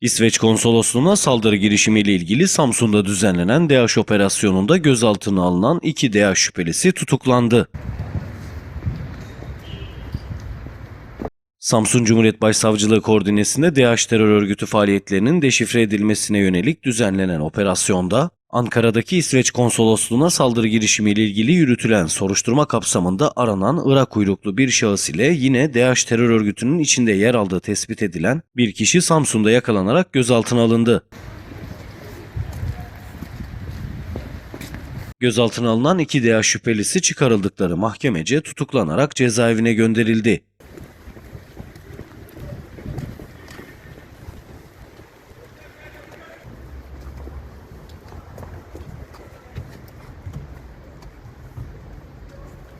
İsveç konsolosluğuna saldırı girişimiyle ilgili Samsun'da düzenlenen DAEŞ operasyonunda gözaltına alınan iki DAEŞ şüphelisi tutuklandı. Samsun Cumhuriyet Başsavcılığı koordinesinde DAEŞ terör örgütü faaliyetlerinin deşifre edilmesine yönelik düzenlenen operasyonda Ankara'daki İsveç konsolosluğuna saldırı girişimiyle ilgili yürütülen soruşturma kapsamında aranan Irak uyruklu bir şahıs ile yine DAEŞ terör örgütünün içinde yer aldığı tespit edilen bir kişi Samsun'da yakalanarak gözaltına alındı. Gözaltına alınan iki DAEŞ şüphelisi çıkarıldıkları mahkemece tutuklanarak cezaevine gönderildi.